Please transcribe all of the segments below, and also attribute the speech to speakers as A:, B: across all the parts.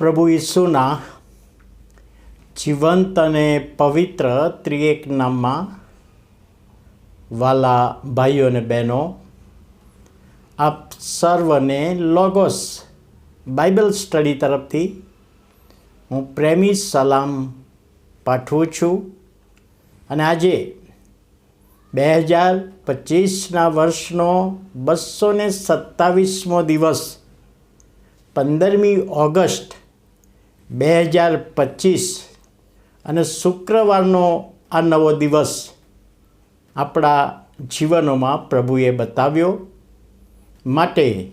A: પ્રભુ ઈસુના જીવંત અને પવિત્ર ત્રિએક નામમાં વાલા ભાઈઓ અને બહેનો, આપ સર્વને લોગોસ બાઇબલ સ્ટડી તરફથી હું પ્રેમી સલામ પાઠવું છું. અને આજે બે હજાર પચીસના વર્ષનો બસો સત્તાવીસમો દિવસ પંદરમી ઓગસ્ટ બે હજાર પચીસ અને શુક્રવારનો આ નવો દિવસ આપણા જીવનોમાં પ્રભુએ બતાવ્યો. માટે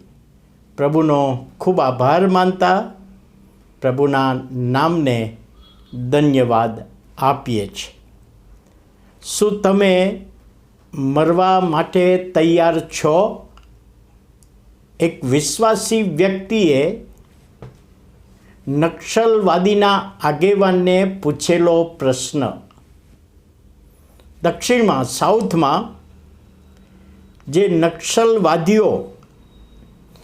A: પ્રભુનો ખૂબ આભાર માનતા પ્રભુના નામને ધન્યવાદ આપીએ છીએ. શું તમે મરવા માટે તૈયાર છો? એક વિશ્વાસી વ્યક્તિએ નક્સલવાદીના આગેવાનને પૂછેલો પ્રશ્ન. દક્ષિણમાં, સાઉથમાં જે નક્સલવાદીઓ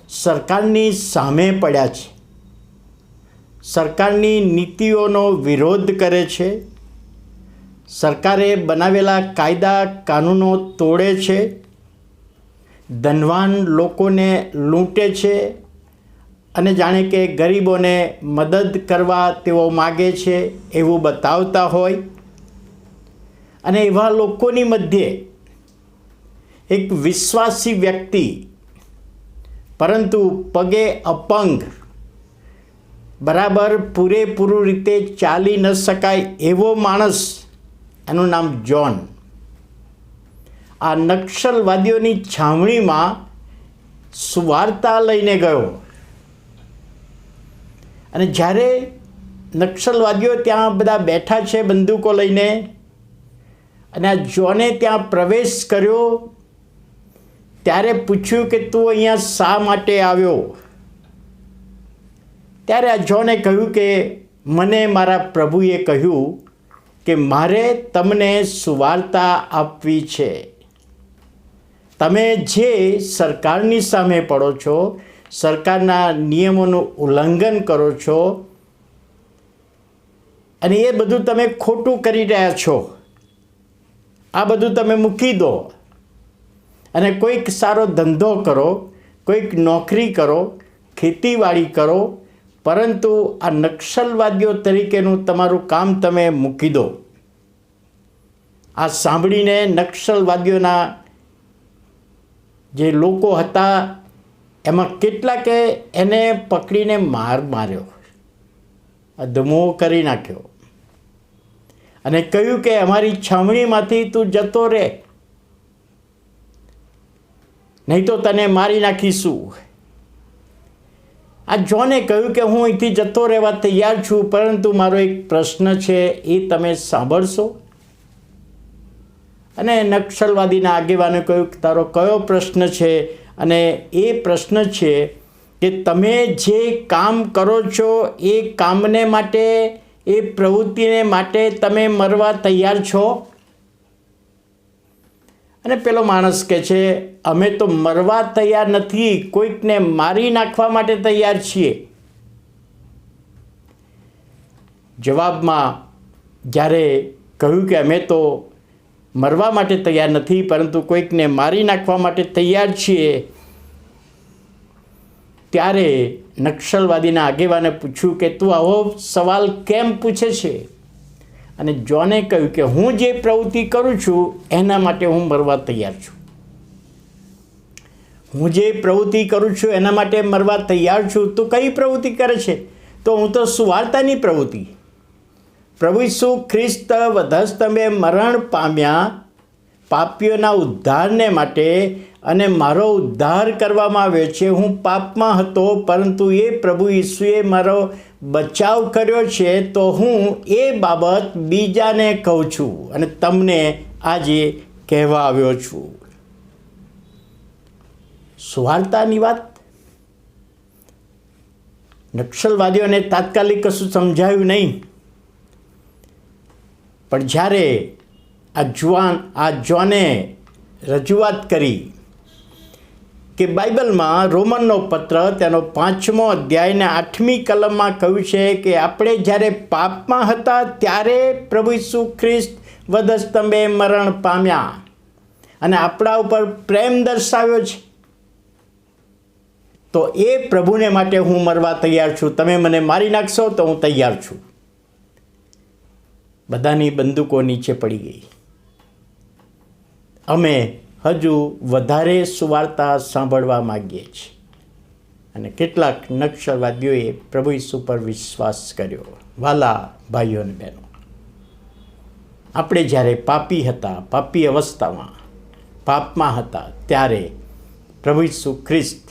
A: સરકારની સામે પડ્યા છે, સરકારની નીતિઓનો વિરોધ કરે છે, સરકારે બનાવેલા કાયદા કાનૂનો તોડે છે, ધનવાન લોકોને લૂંટે છે અને જાણે કે ગરીબોને મદદ કરવા તેઓ માગે છે એવું બતાવતા હોય. અને એવા લોકોની મધ્યે એક વિશ્વાસી વ્યક્તિ, પરંતુ પગે અપંગ, બરાબર પૂરેપૂરું રીતે ચાલી ન શકાય એવો માણસ, એનું નામ જોન આ નક્સલવાદીઓની છાવણીમાં સુવાર્તા લઈને ગયો. અને જ્યારે નક્સલવાદીઓ ત્યાં બધા બેઠા છે બંદૂકો લઈને, અને આ જોને ત્યાં પ્રવેશ કર્યો, ત્યારે પૂછ્યું કે તું અહીંયા શા માટે આવ્યો? ત્યારે આ જોને કહ્યું કે, મને મારા પ્રભુએ કહ્યું કે મારે તમને સુવાર્તા આપવી છે. તમે જે સરકારની સામે પડો છો સરકારના નિયમોનું ઉલ્લંઘન કરો છો અને એ બધું તમે ખોટું કરી રહ્યા છો. આ બધું તમે મૂકી દો. અને કોઈક સારો ધંધો કરો, કોઈક નોકરી કરો, ખેતીવાડી કરો, પરંતુ આ નક્સલવાદીઓ તરીકેનું તમારું કામ તમે મૂકી દો. આ સાંભળીને નક્સલવાદીઓના જે લોકો હતા એમાં કેટલાકે એને પકડીને માર માર્યો. અધમો કરી નાખ્યો. અને કહ્યું કે અમારી છાવણીમાંથી તું જતો રહે નહીં તો તને મારી નાખીશું. આ જોને કહ્યું કે હું અહીંથી જતો રહેવા તૈયાર છું, પરંતુ મારો એક પ્રશ્ન છે, એ તમે સાંભળશો? અને નક્સલવાદીના આગેવાને કહ્યું તારો કયો પ્રશ્ન છે? અને એ પ્રશ્ન છે કે તમે જે કામ કરો છો, એ કામને માટે, એ પ્રવૃત્તિને માટે તમે મરવા તૈયાર છો? અને પેલો માણસ કહે છે, અમે તો મરવા તૈયાર નથી, કોઈકને મારી નાખવા માટે તૈયાર છીએ. જવાબમાં, જ્યારે કહ્યું કે અમે તો મરવા માટે તૈયાર નથી, પરંતુ કોઈકને મારી નાખવા માટે તૈયાર છીએ. ત્યારે નક્સલવાદીના આગેવાને પૂછ્યું કે, તું આવો સવાલ કેમ પૂછે છે? અને જોને કહ્યું કે, હું જે પ્રવૃત્તિ કરું છું, એના માટે હું મરવા તૈયાર છું. હું જે પ્રવૃત્તિ કરું છું, એના માટે મરવા તૈયાર છું. તું કઈ પ્રવૃત્તિ કરે છે? તો હું તો સુવાર્તાની પ્રવૃત્તિ. પ્રભુ ઈસુ ખ્રિસ્ત વધસ્તંભે મરણ પામ્યા પાપીઓના ઉદ્ધારને માટે અને મારો ઉદ્ધાર કરવામાં આવ્યો છે. હું પાપમાં હતો, પરંતુ એ પ્રભુ ઈસુએ મારો બચાવ કર્યો છે, તો હું એ બાબત બીજાને કહું છું અને તમને આજે કહેવા આવ્યો છું. સુવાર્તાની વાત? નક્સલવાદીઓને તાત્કાલિક કશું સમજાયું નહીં? પણ જ્યારે આ જુવાન આ જોને રજૂઆત કરી કે બાઇબલમાં રોમનનો પત્ર તેનો પાંચમો અધ્યાયને આઠમી કલમમાં કહ્યું છે કે આપણે જ્યારે પાપમાં હતા ત્યારે પ્રભુ ઈસુ ખ્રિસ્ત વધસ્તંભે મરણ પામ્યા. અને આપણા ઉપર પ્રેમ દર્શાવ્યો છે. તો એ પ્રભુને માટે હું મરવા તૈયાર છું. તમે મને મારી નાખશો તો હું તૈયાર છું. બધાની બંદૂકો નીચે પડી ગઈ. અમે હજુ વધારે સુવાર્તા સાંભળવા માગીએ છીએ. અને કેટલાક નક્ષરવાદીઓએ પ્રભુ ઈસુ પર વિશ્વાસ કર્યો. વાલા, ભાઈઓ અને બહેનો, આપણે જ્યારે પાપી હતા, પાપી અવસ્થામાં, પાપમાં હતા, ત્યારે પ્રભુ ઈસુ ખ્રિસ્ત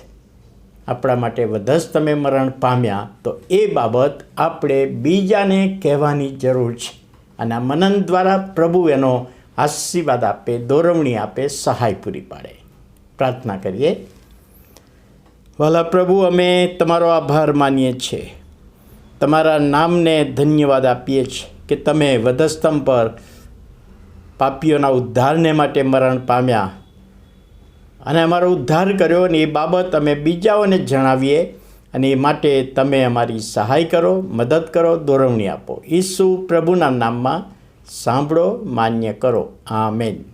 A: આપણા માટે વધસ તમે મરણ પામ્યા, તો એ બાબત આપણે બીજાને કહેવાની જરૂર છે. અને આ મનન દ્વારા પ્રભુ એનો આશીર્વાદ આપે, દોરવણી આપે, સહાય પૂરી પાડે. પ્રાર્થના કરીએ. વાલા પ્રભુ, અમે તમારો આભાર માનીએ છીએ તમારા નામને ધન્યવાદ આપીએ છીએ કે તમે વધસ્તંભ પર પાપીઓના ઉદ્ધારને માટે મરણ પામ્યા. અને અમારો ઉદ્ધાર કર્યો અને એ બાબત અમે બીજાઓને જણાવીએ અને એ માટે તમે અમારી સહાય કરો, મદદ કરો, દોરવણી આપો. ઈસુ પ્રભુના નામમાં સાંભળો, માન્ય કરો. આમેન.